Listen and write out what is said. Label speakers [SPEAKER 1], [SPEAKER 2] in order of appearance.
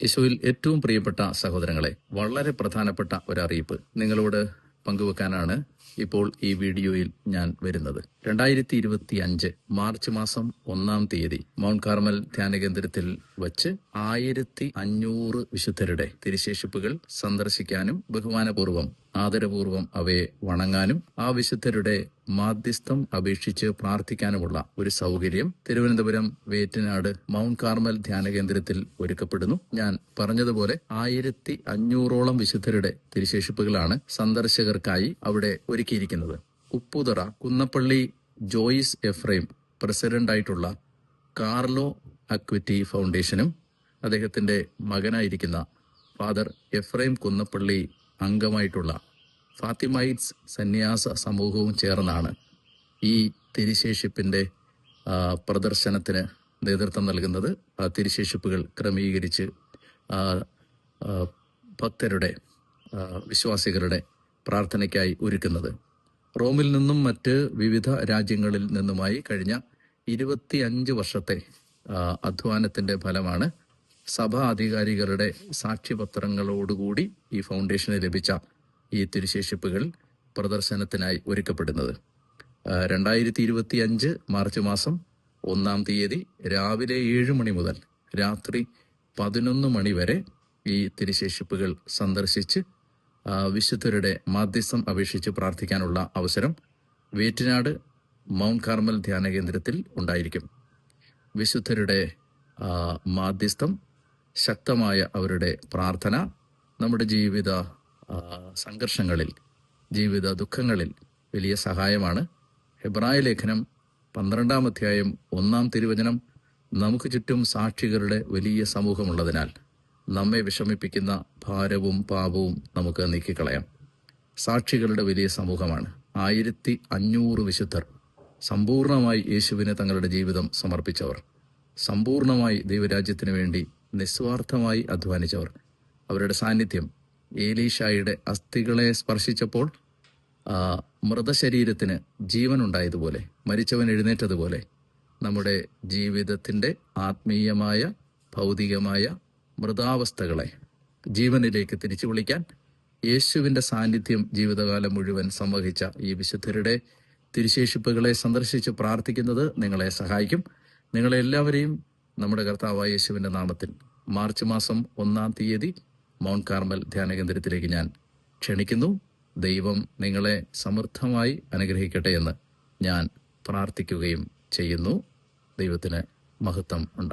[SPEAKER 1] യേശുവിൽ ഏറ്റവും പ്രിയപ്പെട്ട സഹോദരങ്ങളെ വളരെ പ്രധാനപ്പെട്ട ഒരറിയിപ്പ് നിങ്ങളോട് പങ്കുവെക്കാനാണ് ഇപ്പോൾ ഈ വീഡിയോയിൽ ഞാൻ വരുന്നത്. രണ്ടായിരത്തി ഇരുപത്തി അഞ്ച് മാർച്ച് മാസം ഒന്നാം തീയതി മൗണ്ട് കാർമൽ ധ്യാന കേന്ദ്രത്തിൽ വച്ച് ആയിരത്തി അഞ്ഞൂറ് വിശുദ്ധരുടെ തിരുശേഷിപ്പുകൾ സന്ദർശിക്കാനും ബഹുമാനപൂർവം ആദരപൂർവം അവയെ വണങ്ങാനും ആ വിശുദ്ധരുടെ മാധ്യസ്ഥം അപേക്ഷിച്ച് പ്രാർത്ഥിക്കാനുമുള്ള ഒരു സൗകര്യം തിരുവനന്തപുരം വേറ്റനാട് മൗണ്ട് കാർമൽ ധ്യാന കേന്ദ്രത്തിൽ ഒരുക്കപ്പെടുന്നു. ഞാൻ പറഞ്ഞതുപോലെ ആയിരത്തി അഞ്ഞൂറോളം വിശുദ്ധരുടെ തിരുശേഷിപ്പുകളാണ് സന്ദർശകർക്കായി അവിടെ ഒരുക്കിയിരിക്കുന്നത്. ഉപ്പുതറ കുന്നപ്പള്ളി ജോയിസ് എഫ്രൈം പ്രസിഡന്റായിട്ടുള്ള കാർലോ അക്വിറ്റി ഫൗണ്ടേഷനും അദ്ദേഹത്തിന്റെ മകനായിരിക്കുന്ന ഫാദർ എഫ്രൈം കുന്നപ്പള്ളി അംഗമായിട്ടുള്ള ഫാത്തിമൈറ്റ്സ് സന്യാസ സമൂഹവും ചേർന്നാണ് ഈ തിരിശേഷിപ്പിന്റെ പ്രദർശനത്തിന് നേതൃത്വം നൽകുന്നത്. ആ തിരിശേഷിപ്പുകൾ ക്രമീകരിച്ച് ഭക്തരുടെ വിശ്വാസികളുടെ പ്രാർത്ഥനയ്ക്കായി ഒരുക്കുന്നത്. റോമിൽ നിന്നും മറ്റ് വിവിധ രാജ്യങ്ങളിൽ നിന്നുമായി കഴിഞ്ഞ ഇരുപത്തിയഞ്ച് വർഷത്തെ അധ്വാനത്തിന്റെ ഫലമാണ് സഭാ അധികാരികളുടെ സാക്ഷ്യപത്രങ്ങളോടുകൂടി ഈ ഫൗണ്ടേഷന് ലഭിച്ച ഈ തിരുശേഷിപ്പുകൾ പ്രദർശനത്തിനായി ഒരുക്കപ്പെടുന്നത്. രണ്ടായിരത്തി ഇരുപത്തി അഞ്ച് മാർച്ച് മാസം ഒന്നാം തീയതി രാവിലെ ഏഴ് മണി മുതൽ രാത്രി പതിനൊന്ന് മണി വരെ ഈ തിരുശേഷിപ്പുകൾ സന്ദർശിച്ച് വിശുദ്ധരുടെ മാധ്യസ്ഥം അപേക്ഷിച്ച് പ്രാർത്ഥിക്കാനുള്ള അവസരം വേറ്റിനാട് മൗണ്ട് കാർമൽ ധ്യാന കേന്ദ്രത്തിൽ ഉണ്ടായിരിക്കും. വിശുദ്ധരുടെ മാധ്യസ്ഥം ശക്തമായ അവരുടെ പ്രാർത്ഥന നമ്മുടെ ജീവിത സംഘർഷങ്ങളിൽ ജീവിത ദുഃഖങ്ങളിൽ വലിയ സഹായമാണ്. ഹെബ്രായ ലേഖനം പന്ത്രണ്ടാം അധ്യായം ഒന്നാം തിരുവചനം നമുക്ക് ചുറ്റും സാക്ഷികളുടെ വലിയ സമൂഹമുള്ളതിനാൽ നമ്മെ വിഷമിപ്പിക്കുന്ന ഭാരവും പാപവും നമുക്ക് നീക്കിക്കളയാം. സാക്ഷികളുടെ വലിയ സമൂഹമാണ്. ആയിരത്തി അഞ്ഞൂറ് വിശുദ്ധർ സമ്പൂർണമായി യേശുവിനെ തങ്ങളുടെ ജീവിതം സമർപ്പിച്ചവർ. സമ്പൂർണമായി ദൈവരാജ്യത്തിനു വേണ്ടി നിസ്വാർത്ഥമായി അധ്വാനിച്ചവർ. അവരുടെ സാന്നിധ്യം. ഏലീഷായുടെ അസ്ഥികളെ സ്പർശിച്ചപ്പോൾ മൃതശരീരത്തിന് ജീവനുണ്ടായതുപോലെ മരിച്ചവൻ എഴുന്നേറ്റതുപോലെ നമ്മുടെ ജീവിതത്തിന്റെ ആത്മീയമായ ഭൗതികമായ മൃതാവസ്ഥകളെ ജീവനിലേക്ക് തിരിച്ചു വിളിക്കാൻ യേശുവിന്റെ സാന്നിധ്യം ജീവിതകാലം മുഴുവൻ സംവഹിച്ച ഈ വിശുദ്ധരുടെ തിരുശേഷിപ്പുകളെ സന്ദർശിച്ച് പ്രാർത്ഥിക്കുന്നത് നിങ്ങളെ സഹായിക്കും. നിങ്ങളെ എല്ലാവരെയും നമ്മുടെ കർത്താവായ യേശുവിന്റെ നാമത്തിൽ മാർച്ച് മാസം ഒന്നാം തീയതി മൗണ്ട് കാർമൽ ധ്യാന കേന്ദ്രത്തിലേക്ക് ഞാൻ ക്ഷണിക്കുന്നു. ദൈവം നിങ്ങളെ സമൃദ്ധമായി അനുഗ്രഹിക്കട്ടെ എന്ന് ഞാൻ പ്രാർത്ഥിക്കുകയും ചെയ്യുന്നു. ദൈവത്തിന് മഹത്വം ഉണ്ടാവും